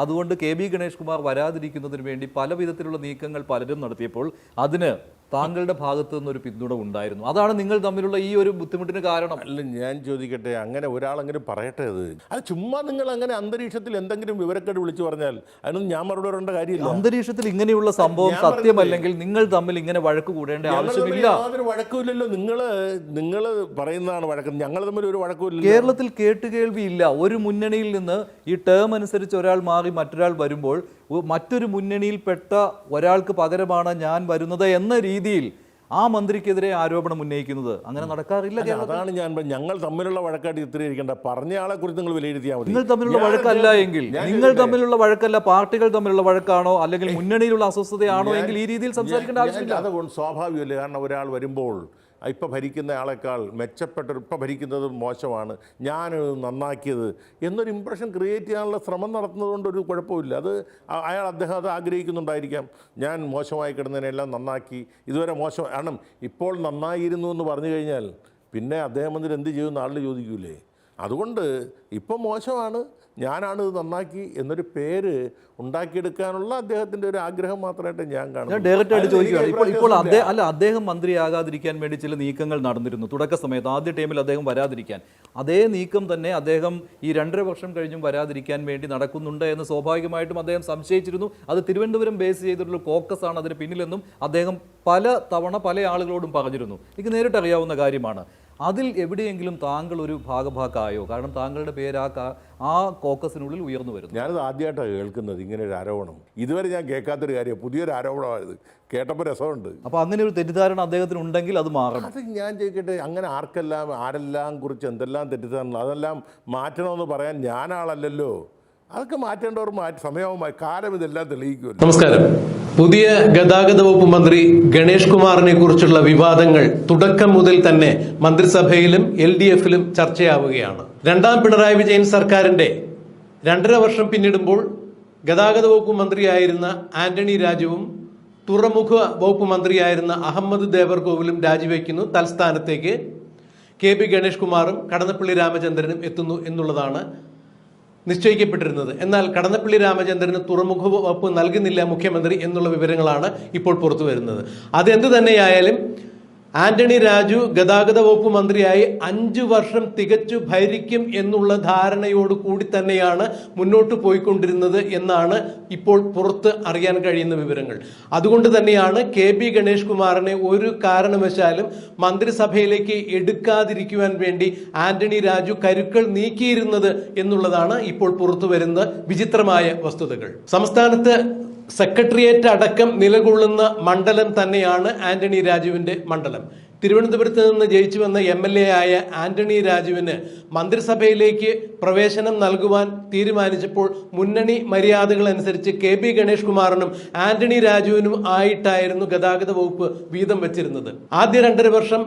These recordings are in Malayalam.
അതുകൊണ്ട് കെ ബി ഗണേഷ് കുമാർ വരാതിരിക്കുന്നതിന് വേണ്ടി പല വിധത്തിലുള്ള നീക്കങ്ങൾ പലരും നടത്തിയപ്പോൾ അതിന് താങ്കളുടെ ഭാഗത്തു നിന്നൊരു പിന്തുണ ഉണ്ടായിരുന്നു. അതാണ് നിങ്ങൾ തമ്മിലുള്ള ഈ ഒരു ബുദ്ധിമുട്ടിന് കാരണം. അല്ല ഞാൻ ചോദിക്കട്ടെ അങ്ങനെ ഒരാളെങ്കിലും പറയട്ടെ അത്? അത് ചുമ്മാ നിങ്ങൾ അങ്ങനെ അന്തരീക്ഷത്തിൽ എന്തെങ്കിലും വിവരക്കേട് വിളിച്ചു പറഞ്ഞാൽ അതിനൊന്നും ഞാൻ മറുപടി പറയേണ്ട കാര്യമില്ല. അന്തരീക്ഷത്തിൽ ഇങ്ങനെയുള്ള സംഭവം സത്യമല്ലെങ്കിൽ നിങ്ങൾ തമ്മിൽ ഇങ്ങനെ വഴക്ക് കൂടേണ്ട ആവശ്യമില്ല. യാതൊരു വഴക്കുമില്ലല്ലോ. നിങ്ങൾ നിങ്ങൾ പറയുന്നതാണ് വഴക്കം. ഞങ്ങൾ തമ്മിൽ ഒരു വഴക്കുമില്ല കേരളത്തിൽ കേട്ടുകേൾവിയില്ല ഒരു മുന്നണിയിൽ നിന്ന് ഈ ടേം അനുസരിച്ച് ഒരാൾ മാറി മറ്റൊരാൾ വരുമ്പോൾ മറ്റൊരു മുന്നണിയിൽപ്പെട്ട ഒരാൾക്ക് പകരമാണ് ഞാൻ വരുന്നത് എന്ന രീതിയിൽ ആ മന്ത്രിക്കെതിരെ ആരോപണം ഉന്നയിക്കുന്നത് അങ്ങനെ നടക്കാറില്ല അതാണ് ഞാൻ ഞങ്ങൾ തമ്മിലുള്ള വഴക്കായിട്ട് ചിത്രീകരിക്കേണ്ട പറഞ്ഞ ആളെ കുറിച്ച് നിങ്ങൾ വിലയിരുത്തിയാൽ മതി. നിങ്ങൾ തമ്മിലുള്ള വഴക്കല്ല എങ്കിൽ നിങ്ങൾ തമ്മിലുള്ള വഴക്കല്ല പാർട്ടികൾ തമ്മിലുള്ള വഴക്കാണോ അല്ലെങ്കിൽ മുന്നണിയിലുള്ള അസ്വസ്ഥതയാണോ എങ്കിൽ ഈ രീതിയിൽ സംസാരിക്കേണ്ട ആവശ്യമില്ല. അതുകൊണ്ട് സ്വാഭാവികമല്ലേ? കാരണം ഒരാൾ വരുമ്പോൾ ഇപ്പം ഭരിക്കുന്ന ആളെക്കാൾ മെച്ചപ്പെട്ട ഇപ്പം ഭരിക്കുന്നത് മോശമാണ്. ഞാൻ നന്നാക്കിയത് എന്നൊരു ഇമ്പ്രഷൻ ക്രിയേറ്റ് ചെയ്യാനുള്ള ശ്രമം നടത്തുന്നതുകൊണ്ട് ഒരു കുഴപ്പമില്ല. അത് അയാൾ അദ്ദേഹം അത് ആഗ്രഹിക്കുന്നുണ്ടായിരിക്കാം. ഞാൻ മോശമായി കിടന്നതിനെല്ലാം നന്നാക്കി. ഇതുവരെ മോശം കാരണം ഇപ്പോൾ നന്നായിരുന്നു എന്ന് പറഞ്ഞു കഴിഞ്ഞാൽ പിന്നെ അദ്ദേഹം വന്നിട്ട് എന്ത് ചെയ്യുമെന്ന് ആളിൽ ചോദിക്കൂലേ? അതുകൊണ്ട് ഇപ്പം മോശമാണ്. ഞാനാണ് ഇത് നന്നാക്കി എന്നൊരു പേര് ഉണ്ടാക്കിയെടുക്കാനുള്ള അദ്ദേഹത്തിന്റെ ഒരു ആഗ്രഹം മാത്രമായിട്ട് ഞാൻ കാണുന്നു. ഡയറക്റ്റ് ആയിട്ട് ചോദിക്കുകയാണ്. ഇപ്പോൾ ഇപ്പോൾ അദ്ദേഹം അല്ല അദ്ദേഹം മന്ത്രിയാകാതിരിക്കാൻ വേണ്ടി ചില നീക്കങ്ങൾ നടന്നിരുന്നു. തുടക്ക സമയത്ത് ആദ്യ ടൈമിൽ അദ്ദേഹം വരാതിരിക്കാൻ. അതേ നീക്കം തന്നെ അദ്ദേഹം ഈ രണ്ടര വർഷം കഴിഞ്ഞും വരാതിരിക്കാൻ വേണ്ടി നടക്കുന്നുണ്ട് എന്ന് സ്വാഭാവികമായിട്ടും അദ്ദേഹം സംശയിച്ചിരുന്നു. അത് തിരുവനന്തപുരം ബേസ് ചെയ്തിട്ടുള്ള കോക്കസ് ആണ് അതിന് പിന്നിലെന്നും അദ്ദേഹം പല തവണ പല ആളുകളോടും പറഞ്ഞിരുന്നു. എനിക്ക് നേരിട്ടറിയാവുന്ന കാര്യമാണ്. അതിൽ എവിടെയെങ്കിലും താങ്കൾ ഒരു ഭാഗഭാക്കായോ? കാരണം താങ്കളുടെ പേര് ആ ആ കോക്കസിനുള്ളിൽ ഉയർന്നു വരുന്നു. ഞാനത് ആദ്യമായിട്ടാണ് കേൾക്കുന്നത് ഇങ്ങനെ ഒരു ആരോപണം. ഇതുവരെ ഞാൻ കേൾക്കാത്തൊരു കാര്യം പുതിയൊരു ആരോപണമായത് കേട്ടപ്പോൾ രസമുണ്ട്. അപ്പോൾ അങ്ങനെ ഒരു തെറ്റിദ്ധാരണ അദ്ദേഹത്തിന് ഉണ്ടെങ്കിൽ അത് മാറണം. അത് ഞാൻ ചോദിക്കട്ടെ അങ്ങനെ ആർക്കെല്ലാം ആരെല്ലാം കുറിച്ച് എന്തെല്ലാം തെറ്റിദ്ധാരണ അതെല്ലാം മാറ്റണമെന്ന് പറയാൻ ഞാനാളല്ലല്ലോ അതൊക്കെ മാറ്റേണ്ടവർ മാറ്റി സമയവുമായി കാലം ഇതെല്ലാം തെളിയിക്കുമല്ലോ. നമസ്കാരം. പുതിയ ഗതാഗത വകുപ്പ് മന്ത്രി ഗണേഷ് കുമാറിനെ കുറിച്ചുള്ള വിവാദങ്ങൾ തുടക്കം മുതൽ തന്നെ മന്ത്രിസഭയിലും എൽ ഡി എഫിലും ചർച്ചയാവുകയാണ്. രണ്ടാം പിണറായി വിജയൻ സർക്കാരിന്റെ രണ്ടര വർഷം പിന്നിടുമ്പോൾ ഗതാഗത വകുപ്പ് മന്ത്രിയായിരുന്ന ആന്റണി രാജുവും തുറമുഖ വകുപ്പ് മന്ത്രിയായിരുന്ന അഹമ്മദ് ദേവർകോവിലും രാജിവെക്കുന്നു. തൽസ്ഥാനത്തേക്ക് കെ പി ഗണേഷ് കുമാറും കടന്നപ്പള്ളി രാമചന്ദ്രനും എത്തുന്നു എന്നുള്ളതാണ് നിശ്ചയിക്കപ്പെട്ടിരുന്നത്. എന്നാൽ കടന്നപ്പള്ളി രാമചന്ദ്രന് തുറമുഖ വകുപ്പ് നൽകുന്നില്ല മുഖ്യമന്ത്രി എന്നുള്ള വിവരങ്ങളാണ് ഇപ്പോൾ പുറത്തു വരുന്നത് അതെന്ത് തന്നെയായാലും ആന്റണി രാജു ഗതാഗത വകുപ്പ് മന്ത്രിയായി അഞ്ചു വർഷം തികച്ചു ഭരിക്കും എന്നുള്ള ധാരണയോട് കൂടി തന്നെയാണ് മുന്നോട്ട് പോയിക്കൊണ്ടിരുന്നത് എന്നാണ് ഇപ്പോൾ പുറത്ത് അറിയാൻ കഴിയുന്ന വിവരങ്ങൾ. അതുകൊണ്ട് തന്നെയാണ് കെ ബി ഗണേഷ് കുമാറിനെ ഒരു കാരണവശാലും മന്ത്രിസഭയിലേക്ക് എടുക്കാതിരിക്കുവാൻ വേണ്ടി ആന്റണി രാജു കരുക്കൾ നീക്കിയിരുന്നത് എന്നുള്ളതാണ് ഇപ്പോൾ പുറത്തു വരുന്ന വിചിത്രമായ വസ്തുതകൾ. സംസ്ഥാനത്ത് സെക്രട്ടേറിയറ്റ് അടക്കം നിലകൊള്ളുന്ന മണ്ഡലം തന്നെയാണ് ആന്റണി രാജുവിന്റെ മണ്ഡലം. തിരുവനന്തപുരത്ത് നിന്ന് ജയിച്ചു വന്ന എം എൽ എ ആയ ആന്റണി രാജുവിന് മന്ത്രിസഭയിലേക്ക് പ്രവേശനം നൽകുവാൻ തീരുമാനിച്ചപ്പോൾ മുന്നണി മര്യാദകൾ അനുസരിച്ച് കെ ബി ഗണേഷ് കുമാറിനും ആന്റണി രാജുവിനും ആയിട്ടായിരുന്നു ഗതാഗത വകുപ്പ് വീതം വെച്ചിരുന്നത്. ആദ്യ രണ്ടര വർഷം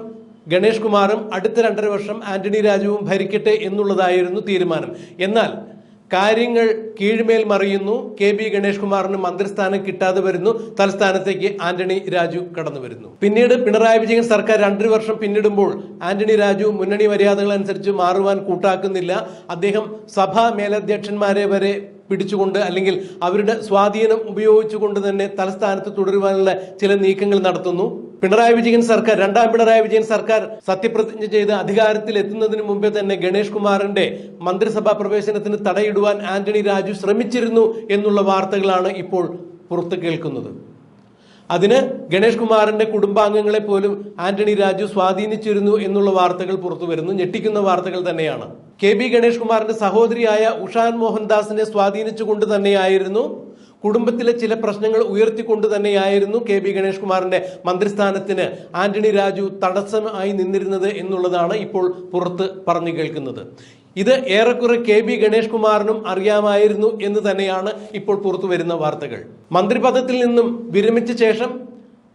ഗണേഷ് കുമാറും അടുത്ത രണ്ടര വർഷം ആന്റണി രാജുവും ഭരിക്കട്ടെ എന്നുള്ളതായിരുന്നു തീരുമാനം. എന്നാൽ കാര്യങ്ങൾ കീഴ്മേൽ മറിയുന്നു. കെ ബി ഗണേഷ് കുമാറിന് മന്ത്രിസ്ഥാനം കിട്ടാതെ വരുന്നു. തലസ്ഥാനത്തേക്ക് ആന്റണി രാജു കടന്നു വരുന്നു. പിന്നീട് പിണറായി വിജയൻ സർക്കാർ രണ്ടര വർഷം പിന്നിടുമ്പോൾ ആന്റണി രാജു മുന്നണി മര്യാദകൾ അനുസരിച്ച് മാറുവാൻ കൂട്ടാക്കുന്നില്ല. അദ്ദേഹം സഭാ മേലധ്യക്ഷന്മാരെ വരെ പിടിച്ചുകൊണ്ട് അല്ലെങ്കിൽ അവരുടെ സ്വാധീനം ഉപയോഗിച്ചുകൊണ്ട് തന്നെ തലസ്ഥാനത്ത് തുടരുവാനുള്ള ചില നീക്കങ്ങൾ നടത്തുന്നു. പിണറായി വിജയൻ സർക്കാർ രണ്ടാം പിണറായി വിജയൻ സർക്കാർ സത്യപ്രതിജ്ഞ ചെയ്ത് അധികാരത്തിൽ എത്തുന്നതിന് മുമ്പേ തന്നെ ഗണേഷ് കുമാറിന്റെ മന്ത്രിസഭാ പ്രവേശനത്തിന് തടയിടുവാൻ ആന്റണി രാജു ശ്രമിച്ചിരുന്നു എന്നുള്ള വാർത്തകളാണ് ഇപ്പോൾ പുറത്തു കേൾക്കുന്നത്. അതിന് ഗണേഷ് കുമാറിന്റെ കുടുംബാംഗങ്ങളെ പോലും ആന്റണി രാജു സ്വാധീനിച്ചിരുന്നു എന്നുള്ള വാർത്തകൾ പുറത്തു വരുന്നു. ഞെട്ടിക്കുന്ന വാർത്തകൾ തന്നെയാണ്. കെ ബി ഗണേഷ് കുമാറിന്റെ സഹോദരിയായ ഉഷാൻ മോഹൻദാസിനെ സ്വാധീനിച്ചുകൊണ്ട് തന്നെയായിരുന്നു കുടുംബത്തിലെ ചില പ്രശ്നങ്ങൾ ഉയർത്തിക്കൊണ്ട് തന്നെയായിരുന്നു കെ ബി ഗണേഷ് കുമാറിന്റെ മന്ത്രിസ്ഥാനത്തിന് ആന്റണി രാജു തടസ്സമായി നിന്നിരുന്നത് എന്നുള്ളതാണ് ഇപ്പോൾ പുറത്ത് പറഞ്ഞു കേൾക്കുന്നത്. ഇത് ഏറെക്കുറെ കെ ബി ഗണേഷ് കുമാറിനും അറിയാമായിരുന്നു എന്ന് തന്നെയാണ് ഇപ്പോൾ പുറത്തു വരുന്ന വാർത്തകൾ. മന്ത്രിപദത്തിൽ നിന്നും വിരമിച്ച ശേഷം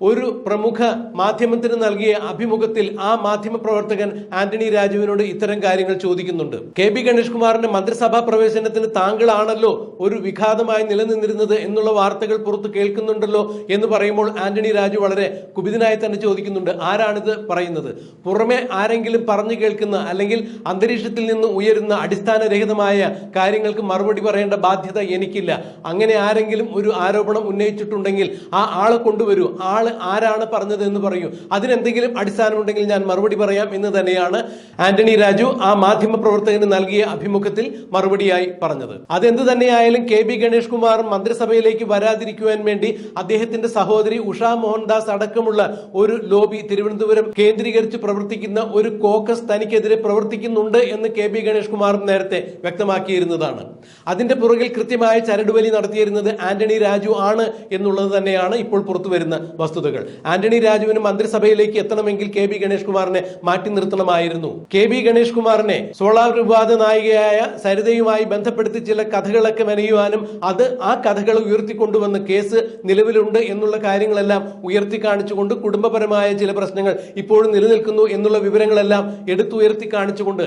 ഒരു പ്രമുഖ മാധ്യമത്തിന് നൽകിയ അഭിമുഖത്തിൽ ആ മാധ്യമ പ്രവർത്തകൻ ആന്റണി രാജുവിനോട് ഇത്തരം കാര്യങ്ങൾ ചോദിക്കുന്നുണ്ട്. കെ ബി ഗണേഷ് കുമാറിന്റെ മന്ത്രിസഭാ പ്രവേശനത്തിന് താങ്കളാണല്ലോ ഒരു വിഘാതമായി നിലനിന്നിരുന്നത് എന്നുള്ള വാർത്തകൾ പുറത്ത് കേൾക്കുന്നുണ്ടല്ലോ എന്ന് പറയുമ്പോൾ ആന്റണി രാജു വളരെ കുപിതനായി തന്നെ ചോദിക്കുന്നുണ്ട്. ആരാണിത് പറയുന്നത്? പുറമെ ആരെങ്കിലും പറഞ്ഞു കേൾക്കുന്ന അല്ലെങ്കിൽ അന്തരീക്ഷത്തിൽ നിന്ന് ഉയരുന്ന അടിസ്ഥാനരഹിതമായ കാര്യങ്ങൾക്ക് മറുപടി പറയേണ്ട ബാധ്യത എനിക്കില്ല. അങ്ങനെ ആരെങ്കിലും ഒരു ആരോപണം ഉന്നയിച്ചിട്ടുണ്ടെങ്കിൽ ആ ആളെ കൊണ്ടുവരൂ. ആൾ ആരാണ് പറഞ്ഞത് എന്ന് പറയൂ. അതിനെന്തെങ്കിലും അടിസ്ഥാനമുണ്ടെങ്കിൽ ഞാൻ മറുപടി പറയാം എന്ന് തന്നെയാണ് ആന്റണി രാജു ആ മാധ്യമ പ്രവർത്തകന് നൽകിയ അഭിമുഖത്തിൽ മറുപടിയായി പറഞ്ഞത്. അതെന്ത് തന്നെയായാലും കെ ബി ഗണേഷ് കുമാർ മന്ത്രിസഭയിലേക്ക് വരാതിരിക്കുവാൻ വേണ്ടി അദ്ദേഹത്തിന്റെ സഹോദരി ഉഷാ മോഹൻദാസ് അടക്കമുള്ള ഒരു ലോബി തിരുവനന്തപുരം കേന്ദ്രീകരിച്ച് പ്രവർത്തിക്കുന്ന ഒരു കോക്കസ് തനിക്കെതിരെ പ്രവർത്തിക്കുന്നുണ്ട് എന്ന് കെ ബി ഗണേഷ് കുമാർ നേരത്തെ വ്യക്തമാക്കിയിരുന്നതാണ്. അതിന്റെ പുറകിൽ കൃത്യമായ ചരടുവലി നടത്തിയിരുന്നത് ആന്റണി രാജു ആണ് എന്നുള്ളത് തന്നെയാണ് ഇപ്പോൾ പുറത്തു വരുന്ന വസ്തുതകൾ. ആന്റണി രാജുവിന് മന്ത്രിസഭയിലേക്ക് എത്തണമെങ്കിൽ കെ ബി ഗണേഷ് കുമാറിനെ മാറ്റി നിർത്തണമായിരുന്നു. കെ ബി ഗണേഷ് കുമാറിനെ സോളാർ വിവാദ നായികയായ സരിതയുമായി ബന്ധപ്പെടുത്തി ചില കഥകളൊക്കെ മെനയുവാനും അത് ആ കഥകൾ ഉയർത്തിക്കൊണ്ടുവന്ന് കേസ് നിലവിലുണ്ട് എന്നുള്ള കാര്യങ്ങളെല്ലാം ഉയർത്തി കാണിച്ചുകൊണ്ട് കുടുംബപരമായ ചില പ്രശ്നങ്ങൾ ഇപ്പോഴും നിലനിൽക്കുന്നു എന്നുള്ള വിവരങ്ങളെല്ലാം എടുത്തുയർത്തി കാണിച്ചുകൊണ്ട്.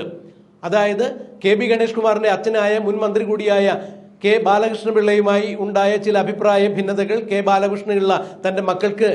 അതായത് കെ ബി ഗണേഷ് കുമാറിന്റെ അച്ഛനായ മുൻ മന്ത്രി കൂടിയായ കെ ബാലകൃഷ്ണപിള്ളയുമായി ഉണ്ടായ ചില അഭിപ്രായ ഭിന്നതകൾ കെ ബാലകൃഷ്ണപിള്ള തന്റെ മക്കൾക്ക്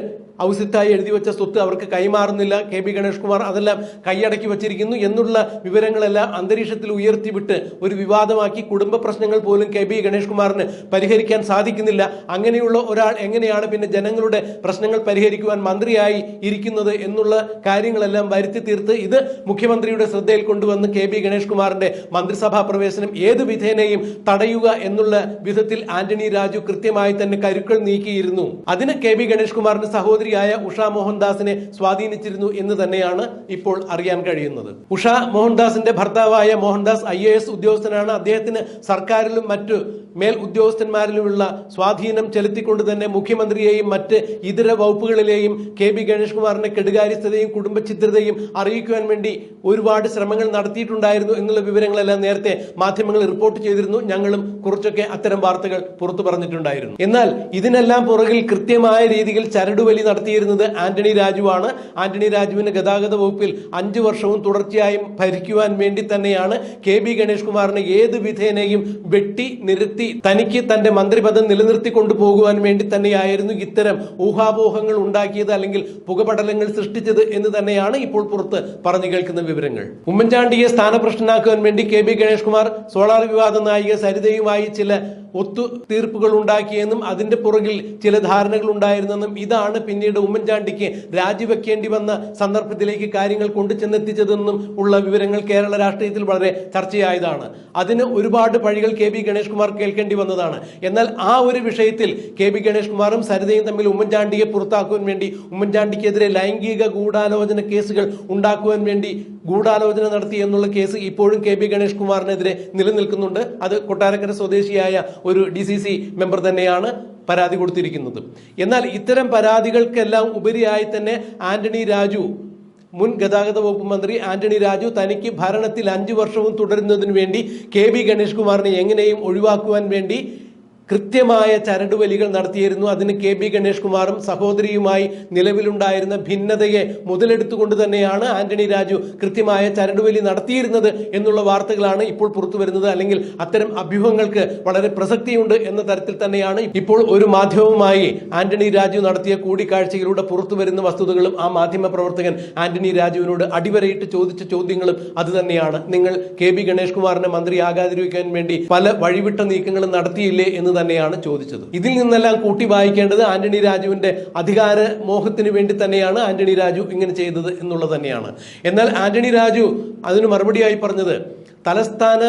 ഔസിത്തായി എഴുതി വെച്ച സ്വത്ത് അവർക്ക് കൈമാറുന്നില്ല. കെ ബി ഗണേഷ് കുമാർ അതെല്ലാം കൈയടക്കി വച്ചിരിക്കുന്നു. എന്നുള്ള വിവരങ്ങളെല്ലാം അന്തരീക്ഷത്തിൽ ഉയർത്തിവിട്ട് ഒരു വിവാദമാക്കി കുടുംബ പ്രശ്നങ്ങൾ പോലും കെ ബി ഗണേഷ് കുമാറിന് പരിഹരിക്കാൻ സാധിക്കുന്നില്ല. അങ്ങനെയുള്ള ഒരാൾ എങ്ങനെയാണ് പിന്നെ ജനങ്ങളുടെ പ്രശ്നങ്ങൾ പരിഹരിക്കുവാൻ മന്ത്രിയായി ഇരിക്കുന്നത് എന്നുള്ള കാര്യങ്ങളെല്ലാം വരുത്തി തീർത്ത് ഇത് മുഖ്യമന്ത്രിയുടെ ശ്രദ്ധയിൽ കൊണ്ടുവന്ന് കെ ബി ഗണേഷ് കുമാറിന്റെ മന്ത്രിസഭാ പ്രവേശനം ഏത് വിധേനയും തടയുക എന്നുള്ള വിധത്തിൽ ആന്റണി രാജു കൃത്യമായി തന്നെ കരുക്കൾ നീക്കിയിരുന്നു. അതിന് കെ ബി ഗണേഷ് കുമാറിന്റെ സഹോദരിയായ ഉഷ മോഹൻദാസിനെ സ്വാധീനിച്ചിരുന്നു എന്ന് തന്നെയാണ് ഇപ്പോൾ അറിയാൻ കഴിയുന്നത്. ഉഷ മോഹൻദാസിന്റെ ഭർത്താവായ മോഹൻദാസ് ഐ എ എസ് ഉദ്യോഗസ്ഥനാണ്. അദ്ദേഹത്തിന് സർക്കാരിലും മറ്റു മേൽ ഉദ്യോഗസ്ഥന്മാരിലുമുള്ള സ്വാധീനം ചെലുത്തിക്കൊണ്ട് തന്നെ മുഖ്യമന്ത്രിയെയും മറ്റ് ഇതര വകുപ്പുകളിലെയും കെ ബി ഗണേഷ് കുമാറിന്റെ കെടുകാര്യസ്ഥതയും കുടുംബചിത്രതയും അറിയിക്കുവാൻ വേണ്ടി ഒരുപാട് ശ്രമങ്ങൾ നടത്തിയിട്ടുണ്ടായിരുന്നു എന്നുള്ള വിവരങ്ങളെല്ലാം നേരത്തെ മാധ്യമങ്ങൾ റിപ്പോർട്ട് ചെയ്തിരുന്നു. ഞങ്ങളും കുറച്ചൊക്കെ അത്തരം വാർത്തകൾ പുറത്തു പറഞ്ഞിട്ടുണ്ടായിരുന്നു. എന്നാൽ ഇതിനെല്ലാം പുറകിൽ കൃത്യമായ രീതിയിൽ ചരടുവലി നടത്തിയിരുന്നത് ആന്റണി രാജുവാണ്. ആന്റണി രാജുവിന് ഗതാഗത വകുപ്പിൽ അഞ്ചു വർഷവും തുടർച്ചയായും ഭരിക്കുവാൻ വേണ്ടി തന്നെയാണ് കെ ബി ഗണേഷ് കുമാറിനെ ഏത് വിധേനയും വെട്ടി നിരത്തി തനിക്ക് തന്റെ മന്ത്രിപദം നിലനിർത്തി കൊണ്ടുപോകുവാൻ വേണ്ടി തന്നെയായിരുന്നു ഇത്തരം ഊഹാപോഹങ്ങൾ ഉണ്ടാക്കിയത് അല്ലെങ്കിൽ പുകപടലങ്ങൾ സൃഷ്ടിച്ചത് എന്ന് തന്നെയാണ് ഇപ്പോൾ പുറത്ത് പറഞ്ഞു കേൾക്കുന്ന വിവരങ്ങൾ. ഉമ്മൻചാണ്ടിയെ സ്ഥാനപ്രശ്നനാക്കുവാൻ വേണ്ടി K B Ganesh Kumar solar വിവാദ നായിക സരിതയുമായി ചില ഒത്തുതീർപ്പുകൾ ഉണ്ടാക്കിയെന്നും അതിന്റെ പുറകിൽ ചില ധാരണകൾ ഉണ്ടായിരുന്നെന്നും ഇതാണ് പിന്നീട് ഉമ്മൻചാണ്ടിക്ക് രാജിവെക്കേണ്ടി വന്ന സന്ദർഭത്തിലേക്ക് കാര്യങ്ങൾ കൊണ്ടുചെന്നെത്തിച്ചതെന്നും ഉള്ള വിവരങ്ങൾ കേരള രാഷ്ട്രീയത്തിൽ വളരെ ചർച്ചയായതാണ്. അതിന് ഒരുപാട് പഴികൾ കെ ബി ഗണേഷ് കുമാർ കേൾക്കേണ്ടി വന്നതാണ്. എന്നാൽ ആ ഒരു വിഷയത്തിൽ കെ ബി ഗണേഷ് കുമാറും സരിതയും തമ്മിൽ ഉമ്മൻചാണ്ടിയെ പുറത്താക്കുവാൻ വേണ്ടി ഉമ്മൻചാണ്ടിക്കെതിരെ ലൈംഗിക ഗൂഢാലോചന കേസുകൾ ഉണ്ടാക്കുവാൻ വേണ്ടി ഗൂഢാലോചന നടത്തി എന്നുള്ള കേസ് ഇപ്പോഴും കെ ബി ഗണേഷ് കുമാറിനെതിരെ നിലനിൽക്കുന്നുണ്ട്. അത് കൊട്ടാരക്കര സ്വദേശിയായ ഒരു ഡി സി സി മെമ്പർ തന്നെയാണ് പരാതി കൊടുത്തിരിക്കുന്നത്. എന്നാൽ ഇത്തരം പരാതികൾക്കെല്ലാം ഉപരിയായി തന്നെ ആന്റണി രാജു മുൻ ഗതാഗത വകുപ്പ് മന്ത്രി ആന്റണി രാജു തനിക്ക് ഭരണത്തിൽ അഞ്ചു വർഷവും തുടരുന്നതിന് വേണ്ടി കെ ബി ഗണേഷ് കുമാറിനെ എങ്ങനെയും ഒഴിവാക്കുവാൻ വേണ്ടി കൃത്യമായ ചരടുവലികൾ നടത്തിയിരുന്നു. അതിന് കെ ബി ഗണേഷ് കുമാറും സഹോദരിയുമായി നിലവിലുണ്ടായിരുന്ന ഭിന്നതയെ മുതലെടുത്തുകൊണ്ട് തന്നെയാണ് ആന്റണി രാജു കൃത്യമായ ചരടുവലി നടത്തിയിരുന്നത് എന്നുള്ള വാർത്തകളാണ് ഇപ്പോൾ പുറത്തു വരുന്നത് അല്ലെങ്കിൽ അത്തരം അഭ്യൂഹങ്ങൾക്ക് വളരെ പ്രസക്തിയുണ്ട് എന്ന തരത്തിൽ തന്നെയാണ് ഇപ്പോൾ ഒരു മാധ്യമവുമായി ആന്റണി രാജു നടത്തിയ കൂടിക്കാഴ്ചയിലൂടെ പുറത്തു വരുന്ന വസ്തുതകളും ആ മാധ്യമ പ്രവർത്തകൻ ആന്റണി രാജുവിനോട് അടിവരയിട്ട് ചോദിച്ച ചോദ്യങ്ങളും അത് തന്നെയാണ്. നിങ്ങൾ കെ ബി ഗണേഷ് കുമാറിനെ മന്ത്രിയാകാതിരിക്കാൻ വേണ്ടി പല വഴിവിട്ട നീക്കങ്ങളും നടത്തിയില്ലേ എന്ന് തന്നെയാണ് ചോദിച്ചത്. ഇതിൽ നിന്നെല്ലാം കൂട്ടി വായിക്കേണ്ടത് ആന്റണി രാജുവിന്റെ അധികാര മോഹത്തിന് വേണ്ടി തന്നെയാണ് ആന്റണി രാജു ഇങ്ങനെ ചെയ്തത് എന്നുള്ളത് തന്നെയാണ്. എന്നാൽ ആന്റണി രാജു അതിന് മറുപടിയായി പറഞ്ഞത് തലസ്ഥാന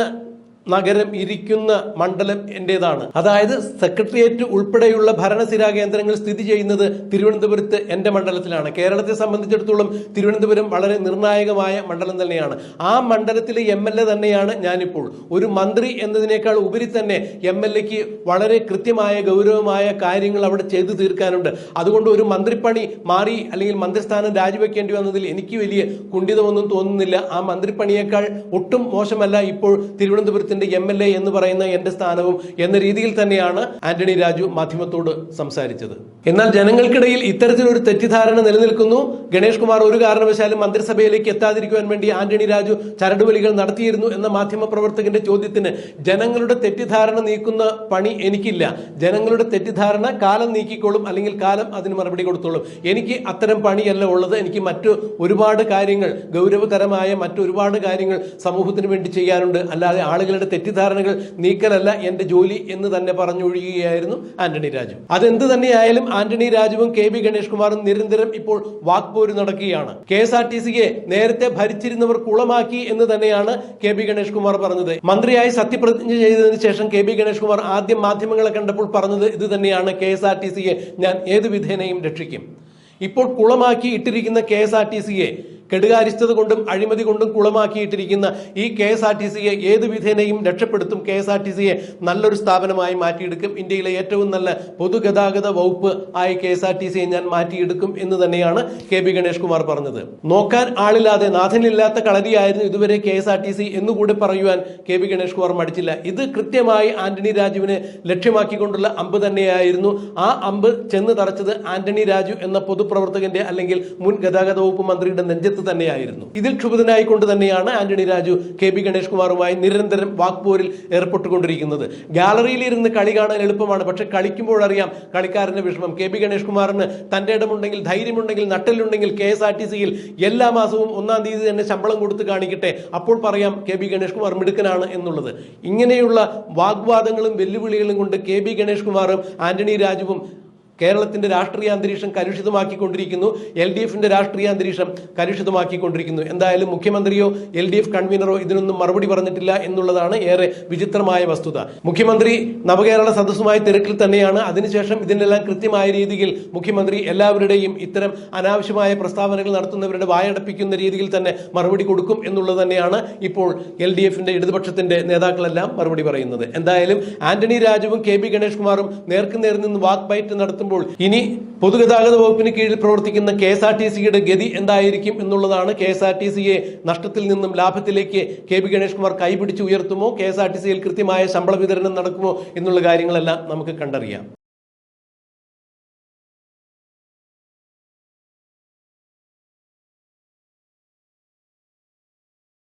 നഗരം ഇരിക്കുന്ന മണ്ഡലം എന്റേതാണ്. അതായത് സെക്രട്ടേറിയറ്റ് ഉൾപ്പെടെയുള്ള ഭരണസിരാ കേന്ദ്രങ്ങൾ സ്ഥിതി ചെയ്യുന്നത് തിരുവനന്തപുരത്ത് എന്റെ മണ്ഡലത്തിലാണ്. കേരളത്തെ സംബന്ധിച്ചിടത്തോളം തിരുവനന്തപുരം വളരെ നിർണായകമായ മണ്ഡലം തന്നെയാണ്. ആ മണ്ഡലത്തിലെ എം എൽ എ തന്നെയാണ് ഞാനിപ്പോൾ. ഒരു മന്ത്രി എന്നതിനേക്കാൾ ഉപരി തന്നെ എം എൽ എക്ക് വളരെ കൃത്യമായ ഗൗരവമായ കാര്യങ്ങൾ അവിടെ ചെയ്തു തീർക്കാനുണ്ട്. അതുകൊണ്ട് ഒരു മന്ത്രിപ്പണി മാറി അല്ലെങ്കിൽ മന്ത്രിസ്ഥാനം രാജിവെക്കേണ്ടി വന്നതിൽ എനിക്ക് വലിയ കുണ്ഠിതമൊന്നും തോന്നുന്നില്ല. ആ മന്ത്രിപ്പണിയേക്കാൾ ഒട്ടും മോശമല്ല ഇപ്പോൾ തിരുവനന്തപുരത്തിന് മണ്ഡലത്തിന്റെ എം എൽ എ എന്ന് പറയുന്ന എന്റെ സ്ഥാനവും എന്ന രീതിയിൽ തന്നെയാണ് ആന്റണി രാജു മാധ്യമത്തോട് സംസാരിച്ചത്. എന്നാൽ ജനങ്ങൾക്കിടയിൽ ഇത്തരത്തിലൊരു തെറ്റിദ്ധാരണ നിലനിൽക്കുന്നു. ഗണേഷ് കുമാർ ഒരു കാരണവശാലും മന്ത്രിസഭയിലേക്ക് എത്താതിരിക്കുവാൻ വേണ്ടി ആന്റണി രാജു ചരടുവലികൾ നടത്തിയിരുന്നു എന്ന മാധ്യമ പ്രവർത്തകന്റെ ചോദ്യത്തിന് ജനങ്ങളുടെ തെറ്റിദ്ധാരണ നീക്കുന്ന പണി എനിക്കില്ല. ജനങ്ങളുടെ തെറ്റിദ്ധാരണ കാലം നീക്കിക്കോളും അല്ലെങ്കിൽ കാലം അതിന് മറുപടി കൊടുത്തോളും. എനിക്ക് അത്തരം പണിയല്ല ഉള്ളത്. എനിക്ക് മറ്റു ഒരുപാട് കാര്യങ്ങൾ ഗൗരവതരമായ മറ്റൊരുപാട് കാര്യങ്ങൾ സമൂഹത്തിന് വേണ്ടി ചെയ്യാനുണ്ട്. അല്ലാതെ ആളുകളുടെ തെറ്റിദ്ധാരണകൾ നീക്കലല്ല എന്റെ ജോലി എന്ന് തന്നെ പറഞ്ഞൊഴിയുകയായിരുന്നു ആന്റണി രാജു. അതെന്ത് തന്നെയായാലും ആന്റണി രാജുവും കെ ബി ഗണേഷ് കുമാറും നിരന്തരം ഇപ്പോൾ വാക്പോര് നടക്കുകയാണ്. കെ എസ് ആർ ടി സിയെ നേരത്തെ ഭരിച്ചിരുന്നവർ കുളമാക്കി എന്ന് തന്നെയാണ് കെ ബി ഗണേഷ് കുമാർ പറഞ്ഞത്. മന്ത്രിയായി സത്യപ്രതിജ്ഞ ചെയ്തതിന് ശേഷം കെ ബി ഗണേഷ് കുമാർ ആദ്യം മാധ്യമങ്ങളെ കണ്ടപ്പോൾ പറഞ്ഞത് ഇത് തന്നെയാണ് കെ എസ് ആർ ടി സിയെ ഞാൻ ഏത് വിധേനയും രക്ഷിക്കും. ഇപ്പോൾ കുളമാക്കി ഇട്ടിരിക്കുന്ന കെ എസ് ആർ ടി സിയെ കെടുകാര്യസ്ഥത കൊണ്ടും അഴിമതി കൊണ്ടും കുളമാക്കിയിട്ടിരിക്കുന്ന ഈ കെ എസ് ആർ ടി സിയെ ഏത് വിധേനയും രക്ഷപ്പെടുത്തും കെ എസ് ആർ ടി സിയെ നല്ലൊരു സ്ഥാപനമായി മാറ്റിയെടുക്കും. ഇന്ത്യയിലെ ഏറ്റവും നല്ല പൊതുഗതാഗത വകുപ്പ് ആയി കെ എസ് ആർ ടി സിയെ ഞാൻ മാറ്റിയെടുക്കും എന്ന് തന്നെയാണ് കെ ബി ഗണേഷ് കുമാർ പറഞ്ഞത്. നോക്കാൻ ആളില്ലാതെ നാഥനില്ലാത്ത കളരിയായിരുന്നു ഇതുവരെ K S R T C എന്നുകൂടി പറയുവാൻ കെ ബി ഗണേഷ് കുമാർ മടിച്ചില്ല. ഇത് കൃത്യമായി ആന്റണി രാജുവിനെ ലക്ഷ്യമാക്കിക്കൊണ്ടുള്ള അമ്പ് തന്നെയായിരുന്നു. ആ അമ്പ് ചെന്ന് തറച്ചത് ആന്റണി രാജു എന്ന പൊതുപ്രവർത്തകന്റെ അല്ലെങ്കിൽ മുൻ ഗതാഗത വകുപ്പ് മന്ത്രിയുടെ നെഞ്ചത്ത് തന്നെയായിരുന്നു. ഇതിൽ ക്ഷുഭിതനായിക്കൊണ്ട് തന്നെയാണ് ആന്റണി രാജു കെ ബി ഗണേഷ് കുമാറുമായി നിരന്തരം വാക്പോരിൽ ഏർപ്പെട്ടുകൊണ്ടിരിക്കുന്നത്. ഗാലറിയിൽ ഇരുന്ന് കളി കാണാൻ എളുപ്പമാണ്. പക്ഷെ കളിക്കുമ്പോൾ അറിയാം കളിക്കാരന്റെ വിഷമം. കെ ബി ഗണേഷ് കുമാറിന് തന്റെ ഇടമുണ്ടെങ്കിൽ ധൈര്യമുണ്ടെങ്കിൽ നട്ടലുണ്ടെങ്കിൽ കെ എസ് ആർ ടി സിയിൽ എല്ലാ മാസവും ഒന്നാം തീയതി തന്നെ ശമ്പളം കൊടുത്ത് കാണിക്കട്ടെ. അപ്പോൾ പറയാം കെ ബി ഗണേഷ് കുമാർ മിടുക്കനാണ് എന്നുള്ളത്. ഇങ്ങനെയുള്ള വാഗ്വാദങ്ങളും വെല്ലുവിളികളും കൊണ്ട് കെ ബി ഗണേഷ് കുമാറും ആന്റണി രാജുവും കേരളത്തിന്റെ രാഷ്ട്രീയ അന്തരീക്ഷം കലുഷിതമാക്കിക്കൊണ്ടിരിക്കുന്നു. എൽ ഡി എഫിന്റെ രാഷ്ട്രീയ അന്തരീക്ഷം കലുഷിതമാക്കിക്കൊണ്ടിരിക്കുന്നു. എന്തായാലും മുഖ്യമന്ത്രിയോ എൽ ഡി എഫ് കൺവീനറോ ഇതിനൊന്നും മറുപടി പറഞ്ഞിട്ടില്ല എന്നുള്ളതാണ് ഏറെ വിചിത്രമായ വസ്തുത. മുഖ്യമന്ത്രി നവകേരള സദസ്സുമായി തിരക്കിൽ തന്നെയാണ്. അതിനുശേഷം ഇതിനെല്ലാം കൃത്യമായ രീതിയിൽ മുഖ്യമന്ത്രി എല്ലാവരുടെയും ഇത്തരം അനാവശ്യമായ പ്രസ്താവനകൾ നടത്തുന്നവരുടെ വായടപ്പിക്കുന്ന രീതിയിൽ തന്നെ മറുപടി കൊടുക്കും എന്നുള്ളത് തന്നെയാണ് ഇപ്പോൾ എൽ ഡി എഫിന്റെ ഇടതുപക്ഷത്തിന്റെ നേതാക്കളെല്ലാം മറുപടി പറയുന്നത്. എന്തായാലും ആന്റണി രാജുവും കെ ബി ഗണേഷ് കുമാറും നേർക്കുനേർ നിന്ന് വാക്ക് ബൈറ്റ് നടത്തുമ്പോൾ ഇനി പൊതുഗതാഗത വകുപ്പിന് കീഴിൽ പ്രവർത്തിക്കുന്ന കെ എസ് ആർ ടി സിയുടെ ഗതി എന്തായിരിക്കും എന്നുള്ളതാണ് കെ എസ് ആർ ടി സിയെ നഷ്ടത്തിൽ നിന്നും ലാഭത്തിലേക്ക് കെ ബി ഗണേഷ് കുമാർ കൈപിടിച്ച് ഉയർത്തുമോ? കെ എസ് ആർ ടി സിയിൽ കൃത്യമായ ശമ്പള വിതരണം നടക്കുമോ? എന്നുള്ള കാര്യങ്ങളെല്ലാം നമുക്ക് കണ്ടറിയാം.